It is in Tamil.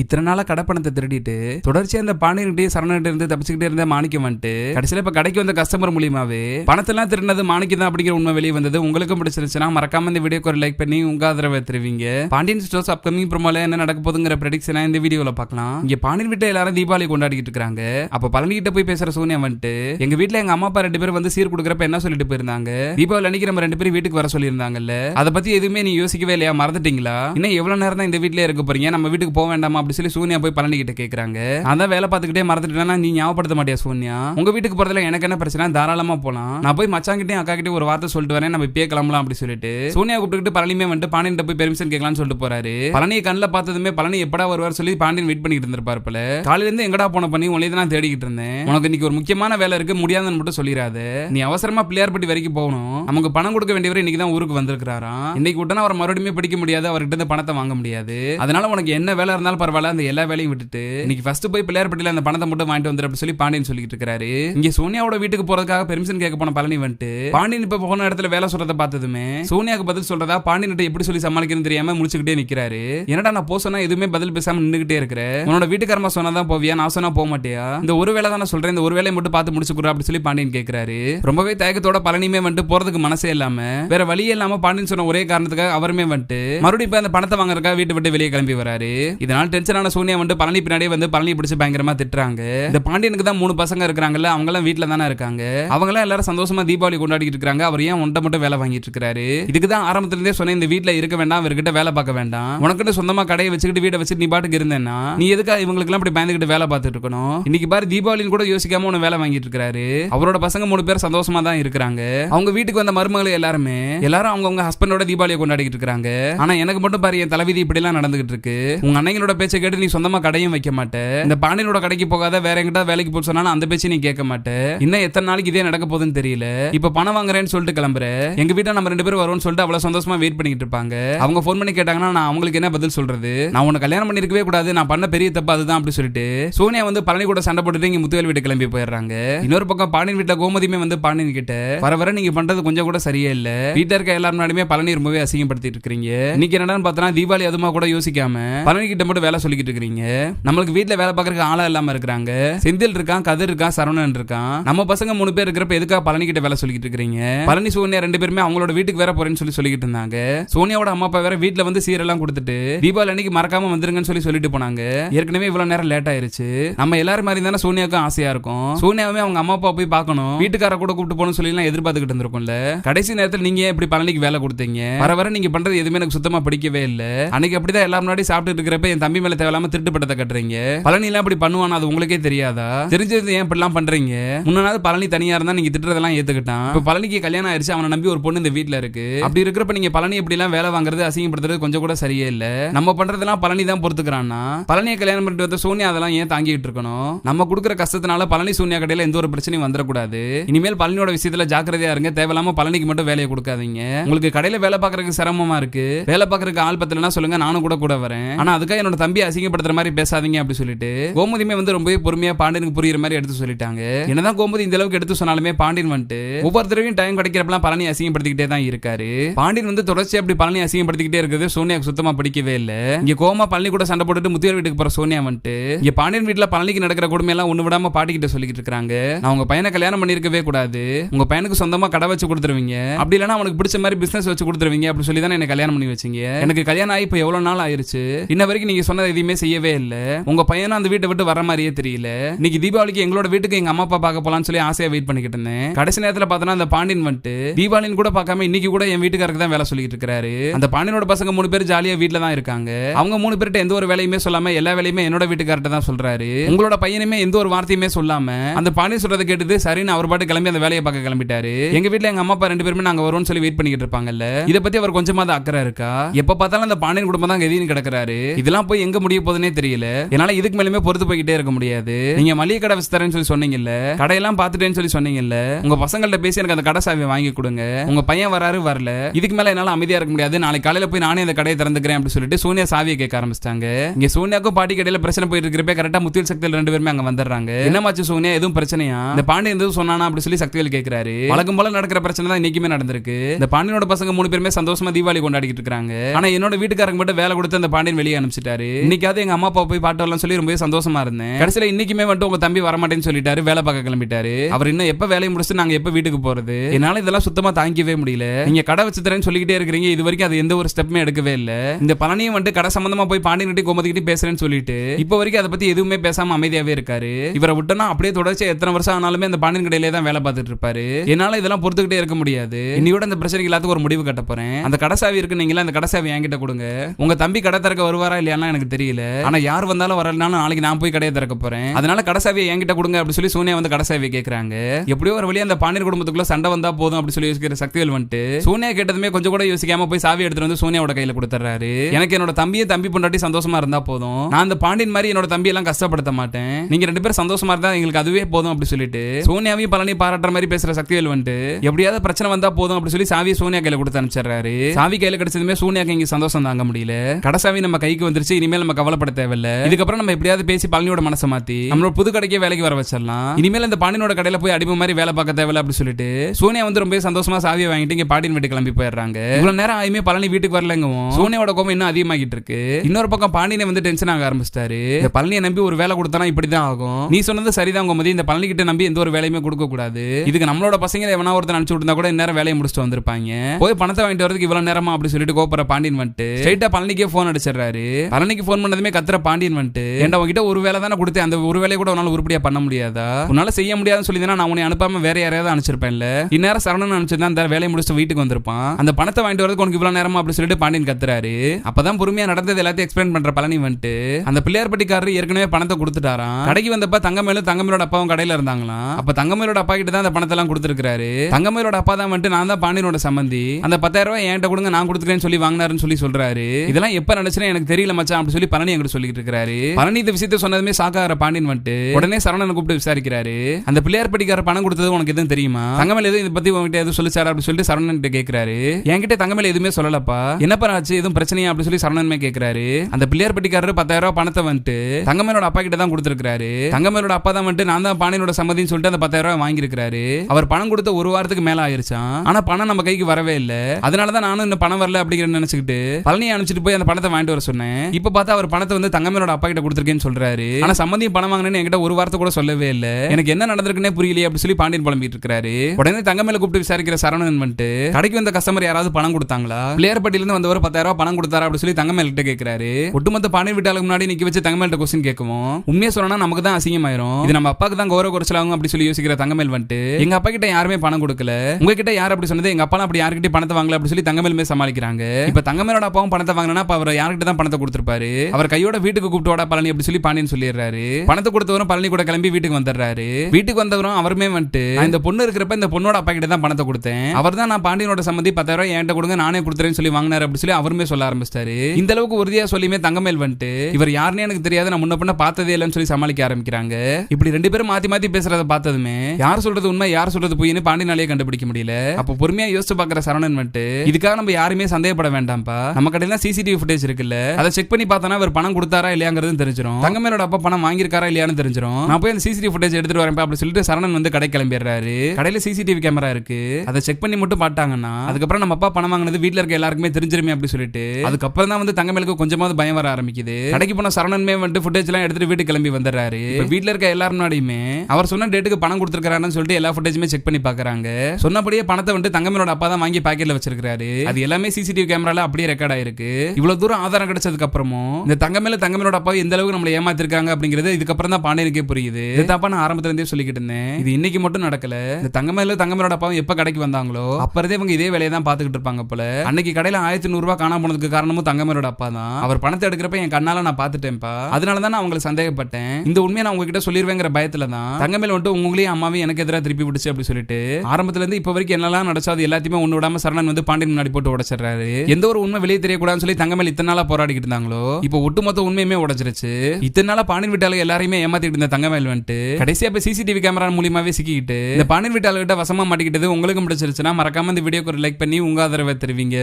இத்தனை நாளா கடப்பணத்தை திருடிட்டு தொடர்ச்சியா அந்த பாண்டியன்கிட்டயே சரணகிட்ட இருந்து தப்பிச்சுக்கிட்டே இருந்த மாணிக்கம் வந்துட்டு கடைசியில இப்ப கடைக்கு வந்த கஸ்டமர் மூலியமாவே பணத்தெல்லாம் திருடினது மாணிக்கம் தான் அப்படிங்கிற உண்மை வெளியே வந்தது. உங்களுக்கும் பிடிச்சிருந்துச்சுன்னா மறக்காம இந்த வீடியோக்கு ஒரு லைக் பண்ணி உங்க ஆதரவை தருவீங்க. பாண்டியன் ஸ்டோர்ஸ் அப்கமிங் ப்ரோமோல என்ன நடக்க போதுங்கிற ப்ரெடிக்ஷனா இந்த வீடியோல பார்க்கலாம். இங்க பாண்டியன் வீட்டில் எல்லாரும் தீபாவளி கொண்டாடிக்கிட்டு இருக்காங்க. அப்ப பழனி கிட்ட போய் பேசுற சூனியா வந்துட்டு எங்க வீட்டில் எங்க அம்மா அப்பா ரெண்டு பேரும் வந்து சீர் கொடுக்குறப்ப என்ன சொல்லிட்டு போயிருந்தாங்க? தீபாவளி அன்னைக்கு நம்ம ரெண்டு பேரும் வீட்டுக்கு வர சொல்லியிருந்தாங்கல்ல. அதை பத்தி எதுவுமே நீ யோசிக்கவே இல்லையா? மறந்துட்டீங்களா? இன்னும் எவ்வளவு நேரம் தான் இந்த வீட்லயே இருக்க போறீங்க? நம்ம வீட்டுக்கு போக வேண்டாமா? அப்படி சொல்லி சூன்யா போய் பழனி கிட்ட கேக்குறாங்க அதான் வேலை பார்த்துக்கிட்டே மறந்துட்டேன்னா நீ ஞாபகப்படுத்த மாட்டியா சூன்யா? உங்க வீட்டுக்கு போறதுல எனக்கு என்ன பிரச்சனை? தாராளமா போலாம். நான் போய் மச்சாங்கிட்டே அக்கா கிட்டே ஒரு வார்த்தை சொல்லிட்டு வரேன். நம்ம இப்பயே கிளம்பலாம் அப்படி சொல்லிட்டு. சூன்யா கூப்பிட்டுக்கிட்டு பழனியுமே வந்துட்டு பாண்டியன் போய் பெர்மிஷன் கேட்கலாம்னு சொல்லிட்டு போறாரு. பழனியை கண்ணில் பார்த்ததுமே பழனி எப்படா வருவார் சொல்லி பாண்டியன் வெயிட் பண்ணிட்டு இருந்திருப்பாரு போல. காலையில இருந்து எங்கடா போன பண்ணி உங்களை தான் நான் தேடிக்கிட்டு இருந்தேன். உனக்கு இன்னைக்கு ஒரு முக்கியமான வேலை இருக்கு. முடியாதுன்னு மட்டும் சொல்லிடாத நீ அவசரமா பிள்ளையார்பட்டி வரைக்கும் போகணும். நமக்கு பணம் கொடுக்க வேண்டியவர் இன்னைக்கு தான் ஊருக்கு வந்திருக்கிறாராம். இன்னைக்கு உடனே அவர் மறுபடியும் பிடிக்க முடியாது. அவர்கிட்ட இருந்து பணத்தை வாங்க முடியாது. அதனால உனக்கு என்ன வேலை இருந்தாலும் பரவாயில்ல. அந்த எல்லா வேலையும் விட்டுட்டு இன்னைக்கு ஃபர்ஸ்ட் போய் பிள்ளையார்பட்டியில அந்த பணத்தை மட்டும் வாங்கிட்டு வந்துரு சொல்லி பாண்டியன் சொல்லிட்டு இருக்காரு. இங்க சோனியாவோட வீட்டுக்கு போறதுக்காக பெர்மிஷன் கேட்க போன பழனி வந்துட்டு பாண்டியன் இப்ப போன இடத்துல வேலை சொல்றத பார்த்ததுமே சோனியாக்கு பதில் சொல்றதா பாண்டியன் எப்படி சொல்லி சமாளிக்கணும்னு தெரியாம முடிச்சுக்கிட்டே நிக்கிறாரு. என்னடா நான் போ சொன்னா எதுவுமே பதில் பேசாம நின்றுகிட்டே இருக்கிற? உன்னோட வீட்டுக்காரமா சொன்னாதான் போவியா? நான் சொன்னா போக மாட்டியா? இந்த ஒரு வேலை தானே சொல்றேன் இந்த ஒரு வேலையை மட்டும் பார்த்து முடிச்சுக்குறா அப்படின்னு சொல்லி பாண்டியன் கேட்கிறாரு ரொம்பவே தயக்கத்தோட பழனியுமே வந்துட்டு போறதுக்கு மனசே இல்லாம வேற வழியே இல்லாம பாண்டியன் சொன்ன ஒரே காரணத்துக்காக அவருமே வந்துட்டு மறுபடியும் அந்த பணத்தை வாங்குறதுக்காக வீட்டு விட்டு வெளியே கிளம்பி வராரு. இதனால டென்ஷனான சோனியா வந்து பழனி பின்னாடியே வந்து பழனி பிடிச்சு பயங்கரமா திட்டுறாங்க. இந்த பாண்டியனுக்கு தான் மூணு பசங்க இருக்கிறாங்கல்ல அவங்க எல்லாம் வீட்டுல தானே இருக்காங்க. அவங்க எல்லாம் எல்லாரும் சந்தோஷமா தீபாவளி கொண்டாடிட்டு இருக்காங்க. அவர் ஏன் ஒன்றை மட்டும் வேலை வாங்கிட்டு இருக்காரு இதுக்கு தான் ஆரம்பத்துல இருந்தே சொன்னேன் இந்த வீட்டுல இருக்க வேண்டாம் அவர்கிட்ட வேலை பார்க்க வேண்டாம். உனக்கிட்ட சொந்தமா கடையை வச்சுக்கிட்டு வீட்டை வச்சுட்டு நீ பாட்டுக்கு இருந்தேன்னா நீ எதுக்கா இவங்களுக்கு எல்லாம் இப்படி பயந்துகிட்டு வேலை பார்த்துட்டு இருக்கணும்? இன்னைக்கு பாரு தீபாவளின்னு கூட யோசிக்காம உன வேலை வாங்கிட்டு இருக்காரு அவரோட பசங்க மூணு பேர் சந்தோஷமா தான் இருக்கிறாங்க. அவங்க வீட்டுக்கு வந்த மருமகள் எல்லாருமே எல்லாரும் அவங்க ஹஸ்பண்டோட தீபாவளியை கொண்டாடிக்கிட்டு இருக்காங்க ஆனா எனக்கு மட்டும் பாரு என் தலைவிதி இப்படி எல்லாம் நடந்துகிட்டு இருக்கு. உங்க அன்னைங்களோட பேச்சு கேட்டு நீ சொந்தமா கடையும் வைக்க மாட்டே. இந்த பாண்டியனோட கடைக்கு போகாத வேற எங்கிட்ட வேலைக்கு போக சொன்னாலும் அந்த பேச்சு நீ கேட்க மாட்டே. இன்னும் எத்தனை நாளைக்கு இதே நடக்க போகுதுன்னு தெரியல. இப்ப பணம் வாங்குறேன்னு சொல்லிட்டு கிளம்புற. எங்க வீட்டை நம்ம ரெண்டு பேரும் வருவோம்னு சொல்லிட்டு அவ்வளவு சந்தோஷமா வெயிட் பண்ணிட்டு இருப்பாங்க. அவங்க ஃபோன் பண்ணி கேட்டாங்கன்னா நான் அவங்களுக்கு என்ன பதில் சொல்றது? நான் உன்னை கல்யாணம் பண்ணிருக்கவே கூடாது. நான் பண்ண பெரிய தப்பு அதுதான் அப்படி சொல்லிட்டு சோனியா வந்து பழனி கூட சண்டை போட்டுட்டு இங்க முத்துவேல் வீட்டு கிளம்பி போயிடுறாங்க. இன்னொரு பக்கம் பாண்டியன் வீட்டுல கோமதியுமே வந்து பாண்டியன் கிட்ட வர வர நீங்க பண்றது கொஞ்சம் கூட சரியே இல்ல. வீட்டுல இருக்க எல்லாரும் முன்னாடியுமே பழனி ரொம்பவே அசிங்கப்படுத்திட்டு இருக்கீங்க இன்னைக்கு என்னடான்னு பார்த்தா தீபாவளி அதுமா கூட யோசிக்காம பழனி கிட்ட மட்டும் வேலை சொல்லிக்கிட்டு இருக்கீங்க நம்மளுக்கு வீட்டுல வேலை பார்க்கறதுக்கு ஆளா இல்லாம இருக்கிறாங்க. செந்தில் இருக்கான் கதிர் இருக்கான் சரவணன் இருக்கான். நம்ம பசங்க மூணு பேர் இருக்கிறப்ப எதுக்காக பழனி கிட்ட வேலை சொல்லிக்கிட்டு இருக்கீங்க பழனி சோனியா ரெண்டு பேருமே அவங்களோட வீட்டுக்கு வேற போறேன்னு சொல்லி சொல்லிக்கிட்டு இருந்தாங்க. சோனியாவோட அம்மா அப்பா வேற வீட்டுல வந்து சீரெல்லாம் கொடுத்துட்டு தீபாவளி அன்னைக்கு மறக்காம வந்துருங்கன்னு சொல்லி சொல்லிட்டு போனாங்க. ஏற்கனவே இவ்வளவு நேரம் லேட் ஆயிருச்சு. நம்ம எல்லாரும் மாதிரி தானே சோனியாவுக்கும் ஆசையா இருக்கும். சோனியாவே அவங்க அம்மா அப்பா போய் பார்க்கணும். வீட்டுக்கார கூட கூப்பிட்டு போகணும்னு சொல்லி எல்லாம் எதிர்பார்த்துக்கிட்டு இருந்திருக்கும்ல. கடைசி நேரத்தில் நீங்க இப்படி பழனிக்கு வேலை கொடுத்தீங்க? வர வர நீங்க பண்றது எதுவுமே எனக்கு சுத்தமா பிடிக்கவே இல்லை. அன்னைக்கு அப்படிதான் எல்லாரும் முன்னாடி சாப்பிட்டு இருக்கிறப்ப என் தம்பி மேல தேவையில்லாம திருட்டு படத்தை கட்டுறீங்க. பழனி எல்லாம் இப்படி பண்ணுவானா அது உங்களுக்கே தெரியாதா? தெரிஞ்சது ஏன் இப்படிலாம் பண்றீங்க? முன்னாடி பழனி தனியா இருந்தா நீங்க திட்டுறதெல்லாம் ஏத்துக்கிட்டான். இப்ப பழனிக்கு கல்யாணம் ஆயிடுச்சு அவனை நம்பி ஒரு பொண்ணு இந்த வீட்ல இருக்கு. அப்படி இருக்கிறப்ப நீங்க பழனி இப்படி எல்லாம் வேலை வாங்குறது அசிங்கப்படுத்துறது கொஞ்சம் கூட சரியே இல்ல. நம்ம பண்றதெல்லாம் பழனி தான் பொறுத்துக்கிறான்னா? பழனியை கல்யாணம் பண்ணிட்டு வந்த சோனியா அதெல்லாம் ஏன் தாங்கிட்டு இருக்கணும்? நம்ம கொடுக்குற கஷ்டத்தினால பழனி சோனியா கடையில எந்த ஒரு பிரச்சனையும் வந்துடக்கூடாது. இனிமேல் பழனியோட விஷயத்துல ஜாக்கிரதையா இருங்க தேவையில்லாம பழனிக்கு மட்டும் வேலையை கொடுக்காதீங்க. உங்களுக்கு கடையில வேலை பார்க்கறதுக்கு சிரமமா இருக்கு. வேலை பார்க்கறதுக்கு ஆள் பத்தலன்னா சொல்லுங்க நானும் கூட கூட வரேன். ஆனா அதுக்காக என்னோட தம்பி அசிங்கப்படுத்துற மாதிரி பேசாதீங்க அப்படி சொல்லிட்டு கோமதியுமே வந்து ரொம்பவே பொறுமையா பாண்டியனுக்கு புரியுற மாதிரி எடுத்து சொல்லிட்டாங்க. என்னதான் கோமதி இந்த அளவுக்கு எடுத்து சொன்னாலுமே பாண்டியன் வந்துட்டு ஒவ்வொரு தடவையும் டைம் கிடைக்கிறப்பலாம் பழனி அசிங்கப்படுத்திக்கிட்டே தான் இருக்காரு. பாண்டியன் வந்து தொடர்ச்சி அப்படி பழனி அசிங்கப்படுத்திக்கிட்டே இருக்குது சோனியாக்கு சுத்தமா பிடிக்கவே இல்ல. இங்க கோமா பழனி கூட சண்டை போட்டுட்டு முத்தியர் வீட்டுக்கு போற சோனியா வந்துட்டு இங்க பாண்டியன் வீட்டுல பழனிக்கு நடக்கிற கொடுமை எல்லாம் ஒண்ணு விடாம பாட்டிக்கிட்ட சொல்லிட்டு இருக்காங்க. நான் உங்க பையனை கல்யாணம் பண்ணிருக்கவே கூடாது. உங்க பையனுக்கு சொந்தமா கடை வச்சு கொடுத்துருவீங்க. அப்படி இல்லைன்னா அவனுக்கு பிடிச்ச மாதிரி பிசினஸ் வச்சு கொடுத்துருவீங்க. அப்படி சொல்லி தான் என்ன கல்யாணம் பண்ணி வச்சீங்க. எனக்கு கல்யாணம் ஆகி இப்போ எவ்வளவு நாள் ஆயிருச்சு? இன்ன வரைக்கும் நீங்க சொன்னது எதுவுமே செய்யவே இல்லை. உங்க பையனும் அந்த வீட்டை விட்டு வர மாதிரியே தெரியல. இன்னைக்கு தீபாவளிக்கு எங்களோட வீட்டுக்கு எங்க அம்மா அப்பா பார்க்க போலாம்னு சொல்லி ஆசையா வெயிட் பண்ணிக்கிட்டு இருந்தேன். கடைசி நேரத்தில் பார்த்தோன்னா அந்த பாண்டியன் வந்துட்டு தீபாவளின்னு கூட பார்க்காம இன்னைக்கு கூட என் வீட்டுக்காரருக்கு தான் வேலை சொல்லிட்டு இருக்காரு அந்த பாண்டியனோட பசங்க மூணு பேர் ஜாலியா வீட்டில் தான் இருக்காங்க. அவங்க மூணு பேர்கிட்ட எந்த ஒரு வேலையுமே சொல்லாம எல்லா வேலையுமே என்னோட வீட்டுக்கார்ட்ட தான் சொல்றாரு. உங்களோட பையனுமே எந்த ஒரு வார்த்தையுமே சொல்லாம அந்த பாண்டியன் சொல்றதை கேட்டது சரின்னு அவர் பாட்டு கிளம்பி அந்த வேலையை பார்க்க கிளம்பிட்டாரு. எங்க வீட்ல எங்க அம்மா அப்பா ரெண்டு பேருமே நாங்க வருவோம்னு சொல்லி வெயிட் பண்ணிக்கிட்டு இருப்பாங்கல்ல. இதை பத்தி அவர் கொஞ்சமா தான் அக்கறை இருக்கா? எப்ப பார்த்தாலும் அந்த பாண்டியன் குடும்பம் தான் கதின்னு கிடக்குறாரு. இதெல்லாம் போய் எங்க முடிய போகுதுன்னே தெரியல. என்னால இதுக்கு மேலுமே பொறுத்து போய்கிட்டே இருக்க முடியாது. நீங்க மளிகை கடை வச்சு சொல்லி சொன்னீங்கல்ல? கடையெல்லாம் பாத்துட்டேன்னு சொல்லி சொன்னீங்கல்ல? உங்க பசங்கள்ட்ட பேசி எனக்கு அந்த கடை சாவியை வாங்கி கொடுங்க. உங்க பையன் வராரு வரல. இதுக்கு மேல என்னால அமைதியா இருக்க முடியாது. நாளைக்கு காலையில போய் நானே இந்த கடையை திறந்துக்கிறேன் அப்படி சொல்லிட்டு சோனியா சாவியை கேட்க ஆரம்பிச்சிட்டாங்க. இங்க சோனியாக்கும் பாட்டி கடையில பிரச்சனை போயிட்டு இருக்கிறப்ப கரெக்டா முத்தியல் சக்தியில் ரெண்டு பேருமே அங்க வந்துடுறாங்க. என்னமாச்சு சோனியா? எதுவும் பிரச்சனையா? இந்த பாண்டியன் எதுவும் சொன்னானா அப்படி சொல்லி சக்திவேல் கேட்கிறாரு வழக்கம் போல நடக்கிற பிரச்சனை தான் இன்னைக்குமே நடந்திருக்கு. இந்த பாண்டியனோட பசங்க மூணு பேருமே சந்தோஷமா தீபாவளி கொண்டாடிட்டு இருக்காங்க ஆனா என்னோட வீட்டுக்காரங்க மட்டும் வேலை கொடுத்து அந்த பாண்டியன் வெளியே அனுப்பிச்சிட்டாரு. இன்னைக்காவது எங்க அம்மா அப்பா போய் பாட்டு வரலாம் சொல்லி ரொம்ப சந்தோஷமா இருந்தேன். கடைசியில இன்னைக்குமே வந்துட்டு உங்க தம்பி வரமாட்டேன்னு சொல்லிட்டாரு வேலை பார்க்க கிளம்பிட்டாரு. அவர் இன்னும் எப்ப வேலையை முடிச்சு நாங்க எப்ப வீட்டுக்கு போறது? என்னால இதெல்லாம் சுத்தமா தாங்கிக்கவே முடியல. நீங்க கடை வச்சு தரேன்னு சொல்லிக்கிட்டே இருக்கிறீங்க இது வரைக்கும் அது எந்த ஒரு ஸ்டெப்புமே எடுக்கவே இல்ல. இந்த பழனியும் வந்துட்டு கடை சம்பந்தமா போய் பாண்டியன்கிட்ட கோமதிக்கிட்டே பேசுறேன்னு சொல்லிட்டு இப்போ வரைக்கும் அதை பத்தி எதுவுமே பேசாம அமைதியாவே இருக்காரு. இவரை விட்டனா அப்படியே தொடர்ச்சி எத்தனை வருஷம் ஆனாலுமே அந்த பாண்டியன் கடையிலே தான் வேலை பார்த்துட்டு இருப்பாரு. என்னால இதெல்லாம் பொறுத்துக்கிட்டே இருக்க முடியாது. இன்னையோட இந்த பிரச்சனைக்கு எல்லாத்துக்கும் ஒரு முடிவு கட்ட போறேன். அந்த கடைசாவி இருக்கு நீங்களா அந்த கடைசாவி என்கிட்ட கொடுங்க. உங்க தம்பி கடை திறக்க வருவாரா இல்லையானா எனக்கு தெரியல. ஆனா யார் வந்தாலும் வரலனாலும் நாளைக்கு நான் போய் கடையை திறக்க போறேன். அதனால கடைசாவியை என்கிட்ட கொடுங்க அப்படின்னு சொல்லி சோனியா வந்து கடைசாவியை கேட்கறாங்க எப்படியோ ஒரு வழியா அந்த பாண்டியன் குடும்பத்துக்குள்ள சண்டை வந்தா போதும் அப்படின்னு சொல்லி யோசிக்கிற சக்திகள் வந்துட்டு சோனியா கேட்டதுமே கொஞ்சம் கூட யோசிக்காம போய் சாவி எடுத்துட்டு வந்து சோனியாவோட கையில கொடுத்துறாரு எனக்கு என்னோட தம்பியும் தம்பி பொண்டாட்டி சந்தோஷமா இருந்தா போதும். நான் அந்த பாண்டியன் மாதிரி என்னோட தம்பி எல்லாம் கஷ்டப்படுத்த மாட்டேன். நீங்க ரெண்டு பேரும் சந்தோஷமா இருந்தா எங்களுக்கு அதுவே போதும் அப்படி சொல்லிட்டு சோனியாவையும் பழனி பாராட்டுற மாதிரி பேசுற சக்திவேல் வந்துட்டு எப்படியாவது பிரச்சனை வந்தா போதும் அப்படி சொல்லி சாவியை சோனியா கையில கொடுத்து அனுப்பிச்சிடுறாரு. சாவி கையில கிடைச்சதுமே சோனியாக்கு இங்க சந்தோஷம் தாங்க முடியல. கடைசாவி நம்ம கைக்கு வந்துருச்சு இனிமேல் இனிமேல் நம்ம கவலைப்பட தேவையில்ல. இதுக்கப்புறம் நம்ம எப்படியாவது பேசி பழனியோட மனசை மாத்தி நம்மளோட புது கடைக்கே வேலைக்கு வர வச்சிடலாம். இனிமேல் இந்த பாண்டியனோட கடையில போய் அடிமை மாதிரி வேலை பார்க்க தேவையில்ல அப்படின்னு சொல்லிட்டு சோனியா வந்து ரொம்ப சந்தோஷமா சாவியை வாங்கிட்டு இங்க பாட்டின் வீட்டு கிளம்பி போயிடுறாங்க. இவ்வளவு நேரம் ஆயுமே பழனி வீட்டுக்கு வரலங்கவும் சோனியாவோட கோபம் இன்னும் அதிகமாகிட்டு இருக்கு இன்னொரு பக்கம் பாண்டியனை வந்து டென்ஷன் ஆக ஆரம்பிச்சிட்டாரு. பழனியை நம்பி ஒரு வேலை கொடுத்தானா இப்படிதான் ஆகும். நீ சொன்னது சரிதான் உங்க மதி இந்த பழனி கிட்ட நம்பி எந்த ஒரு வேலையுமே கொடுக்க கூடாது. இதுக்கு நம்மளோட பசங்க எவனா ஒருத்தர் அனுப்பிச்சு விட்டுருந்தா கூட நேரம் வேலையை முடிச்சுட்டு வந்திருப்பாங்க. போய் பணத்தை வாங்கிட்டு வரதுக்கு இவ்வளவு நேரமா அப்படி சொல்லிட்டு கோபுற பாண்டியன் வந்துட்டு ஸ்ட்ரைட்டா பழனிக்கே போன் அடிச்சிடுறாரு. பழனிக்கு ஃபோன் பண்ணதுமே கத்துற பாண்டியன் வந்துட்டு ஏன்டா உங்ககிட்ட ஒரு வேலை தானே கொடுத்து அந்த ஒரு வேலையை கூட உன்னால உருப்படியா பண்ண முடியாதா? உன்னால செய்ய முடியாதுன்னு சொல்லி நான் உன்னை அனுப்பாம வேற யாரையாவது அனுப்பிச்சிருப்பேன்ல? இந்நேரம் சரவணன் அனுப்பிச்சிருந்தா அந்த வேலையை முடிச்சுட்டு வீட்டுக்கு வந்திருப்பான். அந்த பணத்தை வாங்கிட்டு வரதுக்கு உனக்கு இவ்வளவு நேரமா? அப்படி சொல்லிட்டு பாண்டியன் கத்துறாரு. அப்பதான் பொறுமையா நடந்தது எல்லாத்தையும் எக்ஸ்பிளைன் பண்ற பழனி வந்துட்டு அந்த பிள்ளையார்பட்டிக்காரர் ஏற்கனவே பணத்தை கொடுத்துட்டாராம். கடைக்கு வந்தப்ப தங்கமேலும் தங்கமேலோட அப்பாவும் கடையில இருந்தாங்களாம். அப்ப தங்கமேலோட அப்பா கிட்ட தான் அந்த பணத்தை எல்லாம் கொடுத்துருக்காரு தங்கமேலோட அப்பா தான் வந்துட்டு நான் தான் பாண்டியனோட சம்பந்தி. அந்த பத்தாயிரம் ரூபாய் என்கிட்ட கொடுங்க நான் கொடுத்துக்கிறேன்னு சொல்லி வாங்கினாருன்னு சொல்லி சொல்றாரு. இதெல்லாம் எப்ப நடச்சுன்னு எனக்கு தெரியல மச்சான். அப்படி சொல்லி பழனி எங்கிட்ட சொல்லிட்டு இருக்காரு பழனி இந்த விஷயத்த சொன்னதுமே சாக்கார பாண்டியன் வந்துட்டு உடனே சரவணனை கூப்பிட்டு விசாரிக்கிறாரு. அந்த பிள்ளையார்பட்டிக்கார பணம் கொடுத்தது உனக்கு எதுவும் தெரியுமா? தங்கமேல எதுவும் இதை பத்தி உங்ககிட்ட எதுவும் சொல்லிச்சாரா அப்படி சொல்லிட்டு சரவணன் கிட்ட கேக்குறாரு. என்கிட்ட தங்கமேல எதுவுமே சொல்லலப்பா. என்னப்பா ஆச்சு? எதுவும் பிரச்சனையா அப்படி சொல்லி சரவணன்மே கேக்குறாரு. அந்த பிள்ளையார்பட்டிக்காரர் பத்தாயிரம் ரூபாய் பணத்தை வந்துட்டு தங்கமேலோட அப்பா கிட்ட தான் கொடுத்துருக்காரு தங்கமேலோட அப்பா தான் வந்துட்டு நான் தான் பாண்டியனோட சம்மதின்னு சொல்லிட்டு அந்த பத்தாயிரம் ரூபாய் வாங்கியிருக்காரு அவர் பணம் கொடுத்த ஒரு வாரத்துக்கு மேல ஆயிருச்சான் ஆனா பணம் நம்ம கைக்கு வரவே இல்ல. அதனாலதான் நானும் இந்த பணம் வரல அப்படிங்கிற நினைச்சுக்கிட்டு பழனியை அனுப்பிச்சிட்டு போய் அந்த பணத்தை வாங்கிட்டு வர சொன்னேன். இப்ப பார்த்தா அவர் பணத்தை வந்து தங்கமேனோட அப்பா கிட்ட கொடுத்துருக்கேன்னு சொல்றாரு. ஆனா சம்மந்தியும் பணம் வாங்கினேன்னு என்கிட்ட ஒரு வார்த்தை கூட சொல்லவே இல்ல. எனக்கு என்ன நடந்திருக்குன்னே புரியலையே அப்படின்னு சொல்லி பாண்டியன் புலம்பிட்டு இருக்காரு. உடனே தங்கமேல கூப்பிட்டு விசாரிக்கிற சரவணன் வந்துட்டு கடைக்கு வந்த கஸ்டமர் யாராவது பணம் கொடுத்தாங்களா? பிளேயர் பட்டியிலிருந்து வந்தவர் பத்தாயிரம் ரூபாய் பணம் கொடுத்தாரா அப்படின்னு சொல்லி தங்கமேல கிட்ட கேட்கிறாரு ஒட்டுமொத்த பாண்டியன் வீட்டாளுக்கு முன்னாடி நிக்க வச்சு தங்கமேல்ட்ட கொஸ்டின் கேட்கவும். உண்மையை சொன்னா நமக்கு தான் அசிங்கமாயிரும். இது நம்ம அப்பாக்கு தான் கௌரவ குறைச்சலாகும் அப்படி சொல்லி யோசிக்கிற தங்கமேல் வந்துட்டு எங்க அப்பா கிட்ட யாருமே பணம் கொடுக்கல. உங்ககிட்ட யார் அப்படி சொன்னது? எங்க அப்பா அப்படி யார்கிட்ட பணத்தை வாங்கல அப்படி சொல்லி தங்கமேலுமே சமாளிக்கிறாங்க. இப்ப தங்கமேலோட அப்பாவும் பணத்தை வாங்கினா அவர் யார்கிட்ட தான் பணத்தை கொடுத்திருப்பாரு? அவர் கையோட வீட்டுக்கு கூப்பிட்டு வாடா பழனி அப்படி சொல்லி பாண்டியன் சொல்லிடுறாரு. பணத்தை கொடுத்தவரும் பழனி கூட கிளம்பி வீட்டுக்கு வந்துடுறாரு. வீட்டுக்கு வந்தவரும் அவருமே வந்துட்டு இந்த பொண்ணு இருக்கிறப்ப இந்த பொண்ணோட அப்பா கிட்ட தான் பணத்தை கொடுத்தேன். அவர் தான் நான் பாண்டியனோட சம்பந்தி பத்தாயிரம் என்கிட்ட கொடுங்க நானே கொடுத்துறேன்னு சொல்லி வாங்கினாரு அப்படி சொல்லி அவருமே சொல்ல ஆரம்பிச்சிட்டாரு. இந்த அளவுக்கு உறுதியா சொல்லியுமே தங்கமேல் வந்துட்டு இவர் யாருன்னு எனக்கு தெரியாது. நான் முன்ன பண்ண பார்த்ததே இல்லைன்னு சொல்லி சமாளிக்க ஆரம்பிக்கிறாங்க. இப்படி ரெண்டு பேரும் மாத்தி மாத்தி பேசுறத பார்த்ததுமே யார் சொல்றது உண்மை யார் சொல்றது பொய்னு பாண்டியனாலேயே கண்டுபிடிக்க முடியல. அப்ப பொறுமையா யோசிச்சு பாக்குற சரவணன் வந்துட்டு இதுக்காக நம்ம யாருமே சந்தேகப்பட வேண்டாம்ப்பா. நம்ம கடையில சிசிடிவி ஃபுட்டேஜ் இருக்குல்ல. அதை செக் பண்ணி பார்த்தா பார்த்தோன்னா அவர் பணம் கொடுத்தாரா இல்லையாங்கிறது தெரிஞ்சிடும் தங்கமேலோட அப்பா பணம் வாங்கியிருக்காரா இல்லையான்னு தெரிஞ்சிடும் நான் போய் அந்த சிசிடிவி ஃபுட்டேஜ் எடுத்துட்டு வரேன் அப்படி சொல்லிட்டு சரணன் வந்து கடை கிளம்பிடுறாரு. கடையில சிசிடிவி கேமரா இருக்கு. அதை செக் பண்ணி மட்டும் பார்த்தாங்கன்னா அதுக்கப்புறம் நம்ம அப்பா பணம் வாங்கினது வீட்டில் இருக்க எல்லாருக்குமே தெரிஞ்சிருமே அப்படி சொல்லிட்டு அதுக்கப்புறம் தான் வந்து தங்கமேலுக்கு கொஞ்சமாவது பயம் வர ஆரம்பிக்குது. கடைக்கு போன சரணன்மே வந்து ஃபுட்டேஜ் எல்லாம் எடுத்துட்டு வீட்டுக்கு கிளம்பி வந்துடுறாரு. வீட்டில் இருக்க எல்லாரும் முன்னாடியுமே அவர் சொன்ன டேட்டுக்கு பணம் கொடுத்துருக்காருன்னு சொல்லிட்டு எல்லா ஃபுட்டேஜுமே செக் பண்ணி பாக்குறாங்க. சொன்னபடியே பணத்தை வந்து தங்கமேலோட அப்பா தான் வாங்கி பாக்கெட்ல வச்சிருக்காரு அது எல்லாமே சிசிடிவி கேமரால அப்படியே ரெக்கார்ட் ஆயிருக்கு. இவ்வளவு தூரம் ஆதாரம் கிடைச்சதுக்கு அப்புறமும் இந்த தங்கமேல தங்கமேலோட அப்பா எந்த அளவுக்கு நம்மளை ஏமாத்திருக்காங்க அப்படிங்கிறது இதுக்கப்புறம் தான் பாண்டியனுக்கே புரியுது. இது தப்பா நான் ஆரம்பத்துல இருந்தே சொல்லிக்கிட்டு இருந்தேன். இது இன்னைக்கு மட்டும் நடக்கல. இந்த தங்கமேல தங்கமேலோட அப்பாவும் எப்ப கடைக்கு வந்தாங்களோ அப்பறதே இவங்க இதே வேலையை தான் பாத்துக்கிட்டு இருப்பாங்க போல. அன்னைக்கு கடையில ஆயிரத்தி நூறு ரூபாய் காணாம போனதுக்கு காரணமும் தங்கமேலோட அப்பா தான். அவர் பணத்தை எடுக்கிறப்ப என் கண்ணால நான் பாத்துட்டேன்ப்பா அதனால தான் நான் அவங்களை சந்தேகப்பட்டேன். இந்த உண்மையை நான் உங்ககிட்ட சொல்லிருவேங்கிற பயத்துல தான் தங்கமேல வந்துட்டு உங்களையும் அம்மாவையும் எனக்கு எதிராக திருப்பி பிடிச்சு அப்படி சொல்லிட்டு ஆரம்பத்துல இருந்து இப்ப வரைக்கும் என்னெல்லாம் நடச்சோ அது எல்லாத்தையுமே ஒண்ணு விடாம சரணன் வந்து பாண்டியன் முன்னாடி போட்டு உடைச்சிடுறாரு. எந்த ஒரு உண்மை வெளியே தெரியக்கூடாதுன்னு சொல்லி தங்கமேல் இத்தனை நாளா போராடிக்கிட்டு இருந்தாங்களோ இப்போ ஒட்டுமொத்த உண்மையுமே உடைச்சிருச்சு இத்தனை நாளா பாண்டியன் விட்டால எல்லாரையுமே ஏமாத்திட்டு இருந்த தங்கமேல் வந்துட்டு கடைசியா இப்ப சிசிடிவி கேமரா மூலியமாவே சிக்கிக்கிட்டு இந்த பாண்டியன் வீட்டாளர்கிட்ட வசமா மாட்டிக்கிட்டது உங்களுக்கும் பிடிச்சிருச்சுன்னா மறக்காம இந்த வீடியோக்கு ஒரு லைக் பண்ணி உங்க ஆதரவை தெரிவிங்க.